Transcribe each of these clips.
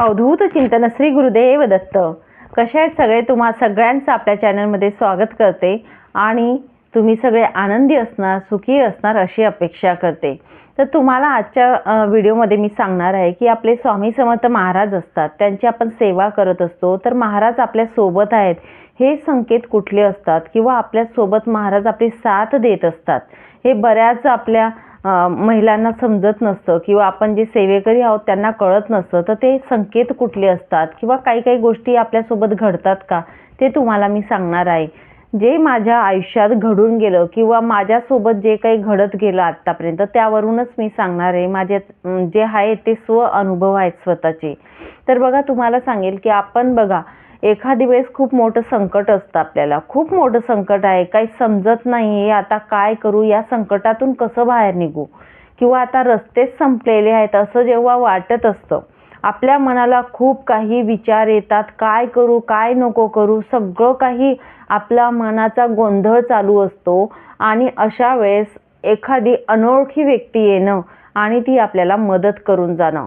अवधूत चिंतन श्री गुरुदेव दत्त. कसे आहेत सगळे? तुम्हा सगळ्यांचं आपल्या चॅनलमध्ये स्वागत करते आणि तुम्ही सगळे आनंदी असणार सुखी असणार अशी अपेक्षा करते. तर तुम्हाला आजच्या व्हिडिओमध्ये मी सांगणार आहे की आपले स्वामी समर्थ महाराज असतात. त्यांची आपण सेवा करत असतो. तर महाराज आपल्यासोबत आहेत. हे संकेत कुठले असतात? किंवा आपल्यासोबत महाराज आपली साथ देत असतात. हे बऱ्याच आपल्या महिलांना समजत नसतं किंवा आपण जे सेवेकरी आहोत त्यांना कळत नसतं तर ते संकेत कुठले असतात किंवा काही काही गोष्टी आपल्यासोबत घडतात का? ते तुम्हाला मी सांगणार आहे. जे माझ्या आयुष्यात घडून गेलं किंवा माझ्यासोबत जे काही घडत गेलं आत्तापर्यंत त्यावरूनच मी सांगणार आहे. माझे जे आहे ते स्व अनुभव आहेत स्वतःचे. तर बघा तुम्हाला सांगेल की आपण बघा एखादी वेळेस खूप मोठं संकट असतं आपल्याला. खूप मोठं संकट आहे. काही समजत नाही आहे आता काय करू? या संकटातून कसं बाहेर निघू? किंवा आता रस्तेच संपलेले आहेत. असं जेव्हा वाटत असतं आपल्या मनाला खूप काही विचार येतात. काय करू? काय नको करू? सगळं काही आपला मनाचा गोंधळ चालू असतो. आणि अशा वेळेस एखादी अनोळखी व्यक्ती येणं आणि ती आपल्याला मदत करून जाणं.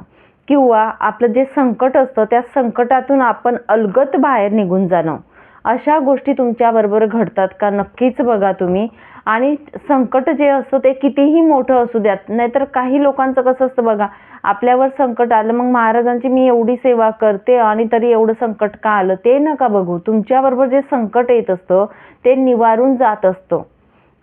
किंवा आपलं जे संकट असतं त्या संकटातून आपण अलगत बाहेर निघून जाणं. अशा गोष्टी तुमच्याबरोबर घडतात का नक्कीच बघा तुम्ही. आणि संकट जे असतं ते कितीही मोठं असू द्यात नाहीतर काही लोकांचं कसं असतं बघा आपल्यावर संकट आलं मग महाराजांची मी एवढी सेवा करते आणि तरी एवढं संकट का आलं ते नका बघू. तुमच्याबरोबर जे संकट येत असतं ते निवारून जात असतं.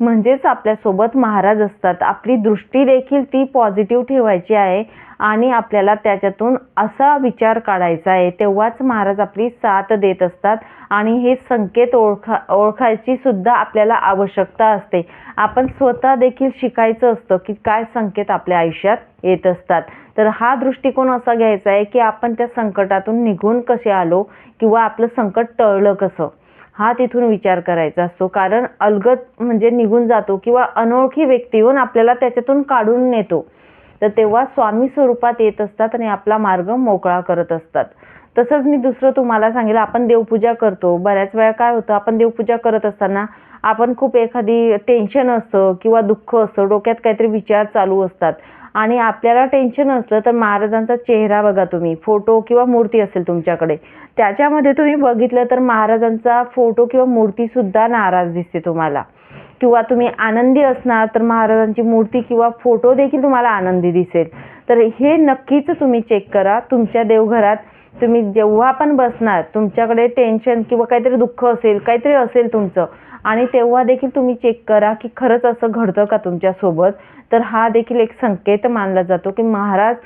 म्हणजेच आपल्यासोबत महाराज असतात. आपली दृष्टी देखील ती पॉझिटिव्ह ठेवायची आहे आणि आपल्याला त्याच्यातून असा विचार काढायचा आहे. तेव्हाच महाराज आपली साथ देत असतात आणि हे संकेत ओळखा ओळखायची सुद्धा आपल्याला आवश्यकता असते. आपण स्वतः देखील शिकायचं असतं की काय संकेत आपल्या आयुष्यात येत असतात. तर हा दृष्टिकोन असा घ्यायचा आहे की आपण त्या संकटातून निघून कसे आलो किंवा आपलं संकट टळलं कसं? हा तिथून विचार करायचा असतो. कारण अलगत म्हणजे निघून जातो किंवा अनोळखी व्यक्ती येऊन आपल्याला त्याच्यातून काढून नेतो. तर तेव्हा स्वामी स्वरूपात येत असतात आणि आपला मार्ग मोकळा करत असतात. तसंच मी दुसरं तुम्हाला सांगेल आपण देवपूजा करतो. बऱ्याच वेळा काय होतं आपण देवपूजा करत असताना आपण खूप एखादी टेन्शन असतं किंवा दुःख असतं डोक्यात काहीतरी विचार चालू असतात. आणि आपल्याला टेन्शन असलं तर महाराजांचा चेहरा बघा तुम्ही. फोटो किंवा मूर्ती असेल तुमच्याकडे. त्याच्यामध्ये तुम्ही बघितलं तर महाराजांचा फोटो किंवा मूर्तीसुद्धा नाराज दिसते तुम्हाला. किंवा तुम्ही आनंदी असणार तर महाराजांची मूर्ती किंवा फोटो देखील तुम्हाला आनंदी दिसेल. तर हे नक्कीच तुम्ही चेक करा. तुमच्या देवघरात तुम्ही जेव्हा पण बसणार तुमच्याकडे टेन्शन किंवा काहीतरी दुःख असेल काहीतरी असेल तुमचं आणि तेव्हा देखील तुम्ही चेक करा की खरंच असं घडतं का तुमच्यासोबत? तर हा देखील एक संकेत मानला जातो की महाराज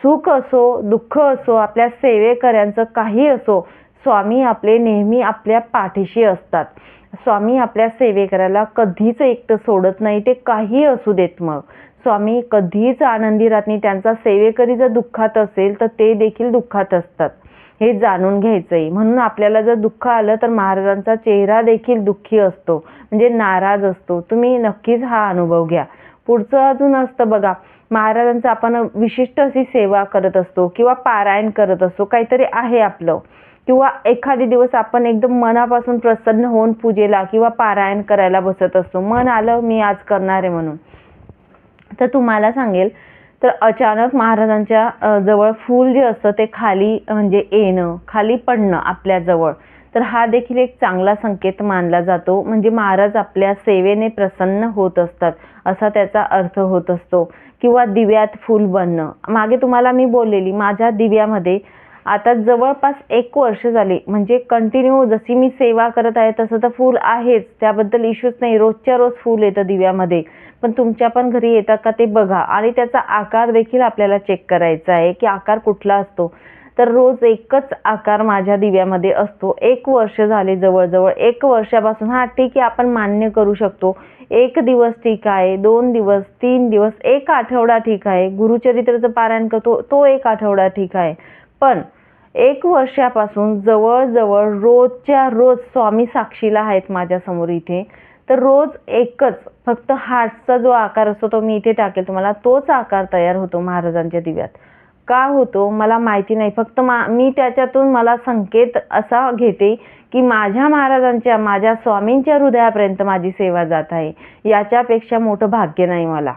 सुख असो दुःख असो आपल्या सेवेकऱ्यांचं काही असो स्वामी आपले नेहमी आपल्या पाठीशी असतात. स्वामी आपल्या सेवेकऱ्याला कधीच एकटं सोडत नाही ते काही असू देत मग. स्वामी कधीच आनंदी राहत नाही त्यांचा सेवेकरी जर दुःखात असेल तर ते देखील दुःखात असतात. हे जाणून घ्यायचं आहे म्हणून आपल्याला जर दुःख आलं तर महाराजांचा चेहरा देखील दुःखी असतो. म्हणजे नाराज असतो. तुम्ही नक्कीच हा अनुभव घ्या. पुढचं अजून असतं बघा. महाराजांचं आपण विशिष्ट अशी सेवा करत असतो किंवा पारायण करत असतो. काहीतरी आहे आपलं. किंवा एखादे दिवस आपण एकदम मनापासून प्रसन्न होऊन पूजेला किंवा पारायण करायला बसत असतो. मन आलं मी आज करणार आहे म्हणून. तर तुम्हाला सांगेल तर अचानक महाराजांच्या जवळ फूल जे असतं ते खाली म्हणजे येणं खाली पडणं आपल्याजवळ तर हा देखील एक चांगला संकेत मानला जातो. म्हणजे महाराज आपल्या सेवेने प्रसन्न होत असतात असा त्याचा अर्थ होत असतो. किंवा दिव्यात फूल बनणं. मागे तुम्हाला मी बोललेली माझ्या दिव्यामध्ये आता जवळपास एक वर्ष झाले. म्हणजे कंटिन्यू जशी मी सेवा करत आहे तसं तर फूल आहेच. त्याबद्दल इश्यूच नाही. रोजच्या रोज फूल येतं दिव्यामध्ये. पण तुमच्या पण घरी येतात का ते बघा. आणि त्याचा आकार देखील आपल्याला चेक करायचा आहे की आकार कुठला असतो. तर रोज एकच आकार माझ्या दिव्यामध्ये असतो. एक वर्ष झाले जवळजवळ. एक वर्षापासून. हा ठीक आहे आपण मान्य करू शकतो. एक दिवस ठीक आहे दोन दिवस तीन दिवस एक आठवडा ठीक आहे. गुरुचरित्राचं पारायण करतो तो एक आठवडा ठीक आहे. पण एक वर्षापासून जवळजवळ रोजच्या रोज स्वामी साक्षीला आहेत माझ्यासमोर इथे. तर रोज एकच फक्त हार्टचा जो आकार असतो तो मी इथे टाकेल तुम्हाला तोच आकार तयार होतो महाराजांच्या दिव्यात. का होतो मला माहिती नाही फक्त मा मी त्याच्यातून मला संकेत असा घेते की माझ्या महाराजांच्या माझ्या स्वामींच्या हृदयापर्यंत माझी सेवा जात आहे. याच्यापेक्षा मोठं भाग्य नाही मला.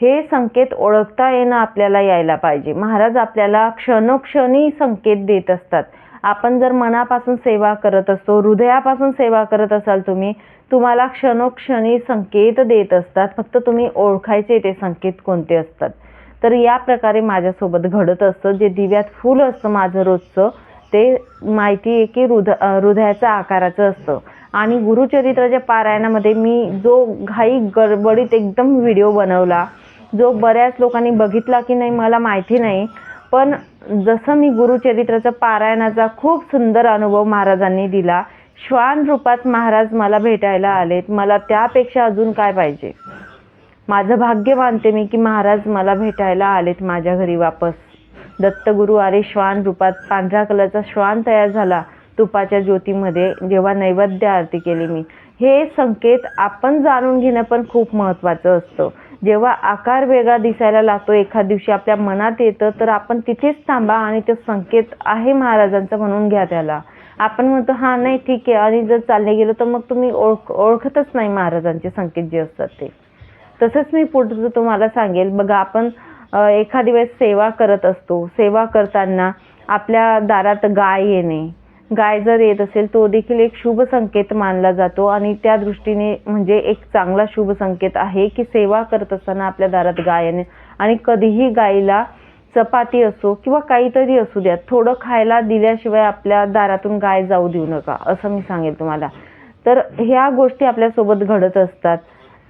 हे संकेत ओळखता येणं आपल्याला यायला पाहिजे. महाराज आपल्याला क्षणोक्षणी संकेत देत असतात. आपण जर मनापासून सेवा करत असतो हृदयापासून सेवा करत असाल तुम्ही तुम्हाला क्षणोक्षणी संकेत देत असतात. फक्त तुम्ही ओळखायचे ते संकेत कोणते असतात? तर या प्रकारे माझ्यासोबत घडत असतं. जे दिव्यात फुल असतं माझं रोजचं ते माहिती आहे की हृद हृदयाच्या आकाराचं असतं. आणि गुरुचरित्राच्या पारायणामध्ये मी जो घाई गडबडीत एकदम व्हिडिओ बनवला जो बऱ्याच लोकांनी बघितला की नाही मला माहिती नाही. पण जसं मी गुरुचरित्राचा पारायणाचा खूप सुंदर अनुभव महाराजांनी दिला श्वान रूपात महाराज मला भेटायला आलेत. मला त्यापेक्षा अजून काय पाहिजे? माझं भाग्य मानते मी की महाराज मला भेटायला आलेत माझ्या घरी वापस. दत्तगुरु आले श्वान रूपात पांढऱ्या कलरचा श्वान तयार झाला तुपाच्या ज्योतीमध्ये जेव्हा नैवेद्य आरती केली मी. हे संकेत आपण जाणून घेणं पण खूप महत्त्वाचं असतं. जेव्हा आकार वेगळा दिसायला लागतो एखाद दिवशी आपल्या मनात येतं तर आपण तिथेच थांबा आणि तो संकेत आहे महाराजांचा म्हणून घ्या त्याला. आपण म्हणतो हां नाही ठीक आहे. आणि जर चालले गेलो तर मग तुम्ही ओळख ओळखतच नाही महाराजांचे संकेत जे असतात ते. तसंच मी पुढचं तुम्हाला सांगेल. बघा आपण एखादी वेळेस सेवा करत असतो. सेवा करताना आपल्या दारात गाय येणे गाय जर येत असेल तो देखील एक शुभ संकेत मानला जातो. आणि त्या दृष्टीने म्हणजे एक चांगला शुभ संकेत आहे की सेवा करत असताना आपल्या दारात गाय येणे आणि कधीही गायीला चपाती असो किंवा काहीतरी असू द्या थोडं खायला दिल्याशिवाय आपल्या दारातून गाय जाऊ देऊ नका असं मी सांगेल तुम्हाला. तर ह्या गोष्टी आपल्यासोबत घडत असतात.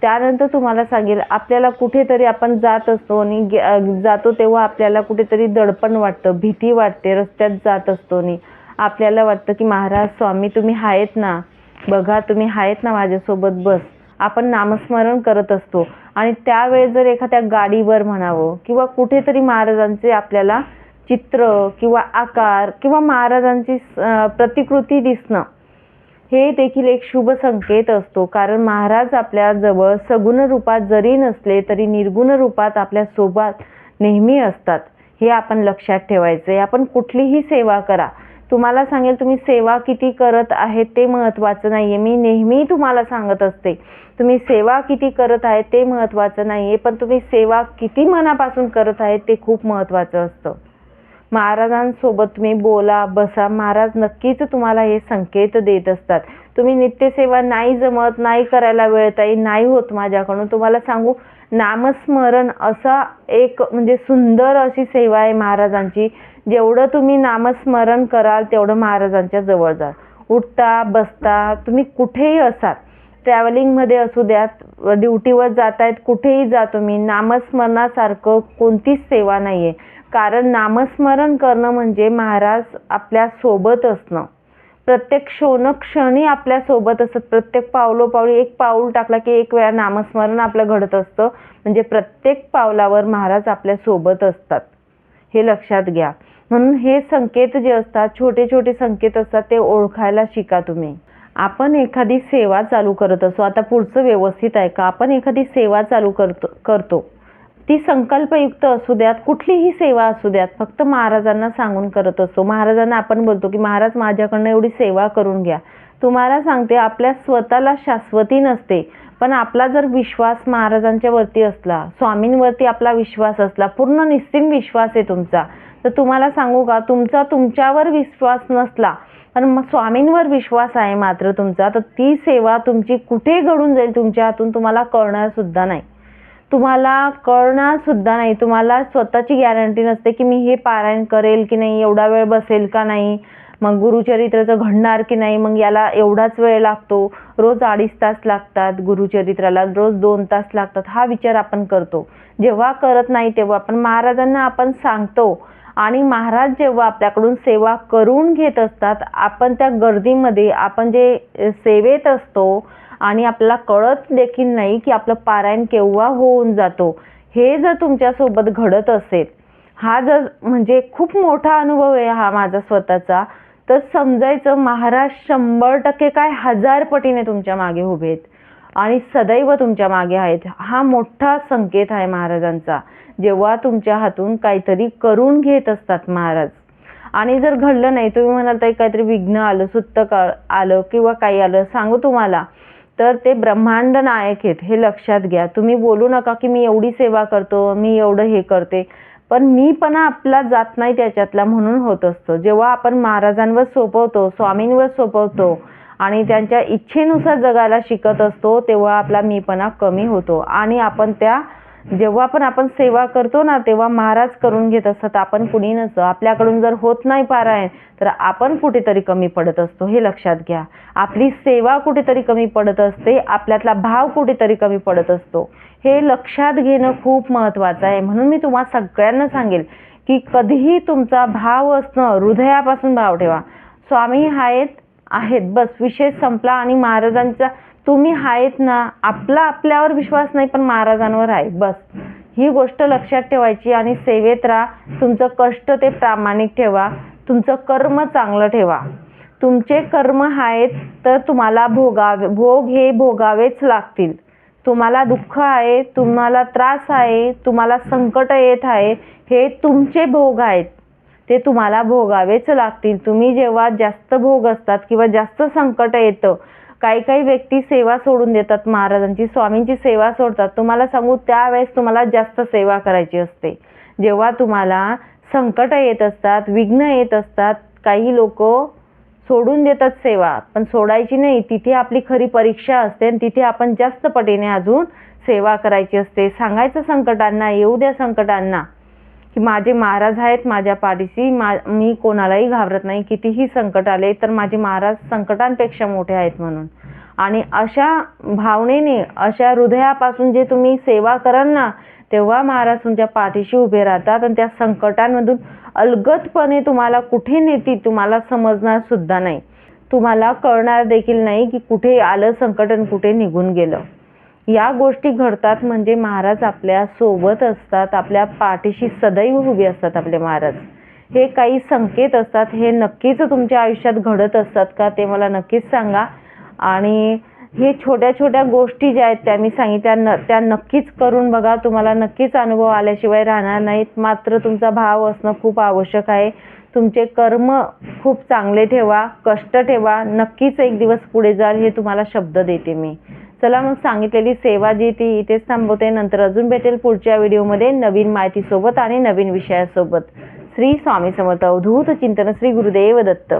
त्यानंतर तुम्हाला सांगेल आपल्याला कुठेतरी आपण जात असतो आणि जातो तेव्हा आपल्याला कुठेतरी दडपण वाटतं भीती वाटते रस्त्यात जात असतो आणि आपल्याला वाटतं की महाराज स्वामी तुम्ही आहेत ना? बघा तुम्ही आहेत ना माझ्यासोबत? बस. आपण नामस्मरण करत असतो. आणि त्यावेळेस जर एखाद्या गाडीवर म्हणावं किंवा कुठेतरी महाराजांचे आपल्याला चित्र किंवा आकार किंवा महाराजांची प्रतिकृती दिसणं हे देखील एक शुभ संकेत असतो. कारण महाराज आपल्याजवळ सगुण रूपात जरी नसले तरी निर्गुण रूपात आपल्यासोबत नेहमी असतात. हे आपण लक्षात ठेवायचे आपण कुठलीही सेवा करा. तुम्हाला सांगेल तुम्ही सेवा किती करत आहे ते महत्त्वाचं नाही आहे मी नेहमी तुम्हाला सांगत असते तुम्ही सेवा किती करत आहे ते महत्त्वाचं नाही आहे पण तुम्ही सेवा किती मनापासून करत आहे ते खूप महत्त्वाचं असतं. महाराजांसोबत तुम्ही बोला बसा. महाराज नक्कीच तुम्हाला हे संकेत देत असतात. तुम्ही नित्यसेवा नाही जमत नाही करायला वेळ ताई नाही होत माझ्याकडून. तुम्हाला सांगू नामस्मरण असा एक म्हणजे सुंदर अशी सेवा आहे महाराजांची. जेवढं तुम्ही नामस्मरण कराल तेवढं महाराजांच्या जवळ जाल उठता बसता तुम्ही कुठेही असाल ट्रॅव्हलिंगमध्ये असू द्यात ड्युटीवर जात आहेत कुठेही जा तुम्ही नामस्मरणासारखं कोणतीच सेवा नाही आहे कारण नामस्मरण करणं म्हणजे महाराज आपल्यासोबत असणं. प्रत्येक क्षणी आपल्यासोबत असत. प्रत्येक पावलोपावली एक पाऊल टाकला की एक वेळा नामस्मरण आपलं घडत असतं. म्हणजे प्रत्येक पावलावर महाराज आपल्यासोबत असतात. हे लक्षात घ्या. म्हणून हे संकेत जे असतात छोटे छोटे संकेत असतात ते ओळखायला शिका तुम्ही. आपण एखादी सेवा चालू करत असतो आता पुढचं व्यवस्थित आहे का? आपण एखादी सेवा चालू करतो करतो. ती संकल्पयुक्त असू द्यात कुठलीही सेवा असू द्यात फक्त महाराजांना सांगून करत असतो महाराजांना आपण बोलतो की महाराज माझ्याकडनं एवढी सेवा करून घ्या. तुम्हाला सांगते आपल्या स्वतःला शाश्वती नसते. पण आपला जर विश्वास महाराजांच्या वरती असला स्वामींवरती आपला विश्वास असला पूर्ण निस्सीम विश्वास आहे तुमचा तर तुम्हाला सांगू का तुमचा तुमच्यावर विश्वास नसला पण मग स्वामींवर विश्वास आहे मात्र तुमचा तर ती सेवा तुमची कुठे घडून जाईल तुमच्या हातून तुम्हाला कळणार सुद्धा नाही. तुम्हाला कळणार सुद्धा नाही. तुम्हाला स्वतःची गॅरंटी नसते की मी हे पारायण करेल की नाही एवढा वेळ बसेल का नाही मग गुरुचरित्राचं घडणार की नाही मग याला एवढाच वेळ लागतो. रोज अडीच तास लागतात गुरुचरित्राला रोज दोन तास लागतात हा विचार आपण करतो. जेव्हा करत नाही तेव्हा आपण महाराजांना आपण सांगतो आणि महाराज जेव्हा आपल्याकडून सेवा करून घेत असतात आपण त्या गर्दीमध्ये आपण जे सेवेत असतो आणि आपला कळत देखील नाही की आपलं पारायण केव्हा होऊन जातो. हे जर तुमच्यासोबत घडत असेल हा जर म्हणजे खूप मोठा अनुभव आहे हा माझा स्वतःचा तर समजायचं महाराज शंभर टक्के काय हजार पटीने तुमच्या मागे उभे आहेत. आणि सदैव तुमच्या मागे आहेत. हा मोठा संकेत आहे महाराजांचा. जेव्हा तुमच्या हातून काहीतरी करून घेत असतात महाराज. आणि जर घडलं नाही तुम्ही म्हणाल तर काहीतरी विघ्न आलं सुत्त काळ आलं किंवा काही आलं सांगू तुम्हाला. तर ते ब्रह्मांड नायक आहेत हे लक्षात घ्या. तुम्ही बोलू नका की मी एवढी सेवा करतो मी एवढं हे करते. पण मीपणा आपला जात नाही त्याच्यातला म्हणून होत असतो. जेव्हा आपण महाराजांवर सोपवतो स्वामींवर सोपवतो आणि त्यांच्या इच्छेनुसार जगायला शिकत असतो तेव्हा आपला मीपणा कमी होतो आणि आपण त्या जेव्हा पण आपण सेवा करतो ना तेव्हा महाराज करून घेत असतात. आपण कुणी नसतो. आपल्याकडून जर होत नाही पारायण तर आपण कुठेतरी कमी पडत असतो. हे लक्षात घ्या. आपली सेवा कुठेतरी कमी पडत असते. आपल्यातला भाव कुठेतरी कमी पडत असतो. हे लक्षात घेणं खूप महत्त्वाचं आहे. म्हणून मी तुम्हाला सगळ्यांना सांगेल की कधीही तुमचा भाव असणं हृदयापासून भाव ठेवा. स्वामी आहेत आहेत. बस. विषय संपला आणि महाराजांचा तुम्ही आहेत ना आपला आपल्यावर विश्वास नाही पण महाराजांवर आहे. बस. ही गोष्ट लक्षात ठेवायची आणि सेवेत राहा. तुमचं कष्ट ते प्रामाणिक ठेवा. तुमचं कर्म चांगलं ठेवा. तुमचे कर्म आहेत तर तुम्हाला भोगावे भोग हे भोगावेच लागतील. तुम्हाला दुःख आहे तुम्हाला त्रास आहे तुम्हाला संकट येत आहे हे तुमचे भोग आहेत. ते तुम्हाला भोगावेच लागतील. तुम्ही जेव्हा जास्त भोग असतात किंवा जास्त संकट येतं काही काही व्यक्ती सेवा सोडून देतात महाराजांची स्वामींची सेवा सोडतात. तुम्हाला सांगू त्यावेळेस तुम्हाला जास्त सेवा करायची असते. जेव्हा तुम्हाला संकट येत असतात विघ्न येत असतात काही लोक सोडून देतात सेवा पण सोडायची नाही. तिथे आपली खरी परीक्षा असते आणि तिथे आपण जास्त पटीने अजून सेवा करायची असते. सांगायचं संकटांना येऊ द्या संकटांना. की माझे महाराज आहेत माझ्या पाठीशी मा मी कोणालाही घाबरत नाही. कितीही संकट आले तर माझे महाराज संकटांपेक्षा मोठे आहेत म्हणून. आणि अशा भावनेने अशा हृदयापासून जे तुम्ही सेवा कराल ना तेव्हा महाराज तुमच्या पाठीशी उभे राहतात आणि त्या संकटांमधून अलगदपणे तुम्हाला कुठे नेतील तुम्हाला समजणार सुद्धा नाही. तुम्हाला कळणार देखील नाही की कुठे आलं संकट आणि कुठे निघून गेलं. या गोष्टी घडतात म्हणजे महाराज आपल्यासोबत असतात आपल्या पाठीशी सदैव उभे असतात आपले महाराज. हे काही संकेत असतात हे नक्कीच तुमच्या आयुष्यात घडत असतात का ते मला नक्कीच सांगा. आणि हे छोट्या छोट्या गोष्टी ज्या आहेत त्या मी सांगितल्या न त्या नक्कीच करून बघा. तुम्हाला नक्कीच अनुभव आल्याशिवाय राहणार नाहीत. मात्र तुमचा भाव असणं खूप आवश्यक आहे. तुमचे कर्म खूप चांगले ठेवा कष्ट ठेवा. नक्कीच एक दिवस पुढे जाल हे तुम्हाला शब्द देते मी. चला मग सांगितलेली सेवा जी ती इथेच थांबवते. नंतर अजून भेटेल पुढच्या व्हिडिओमध्ये नवीन माहितीसोबत आणि नवीन विषयासोबत. श्री स्वामी समर्थ. अवधूत चिंतन श्री गुरुदेव दत्त.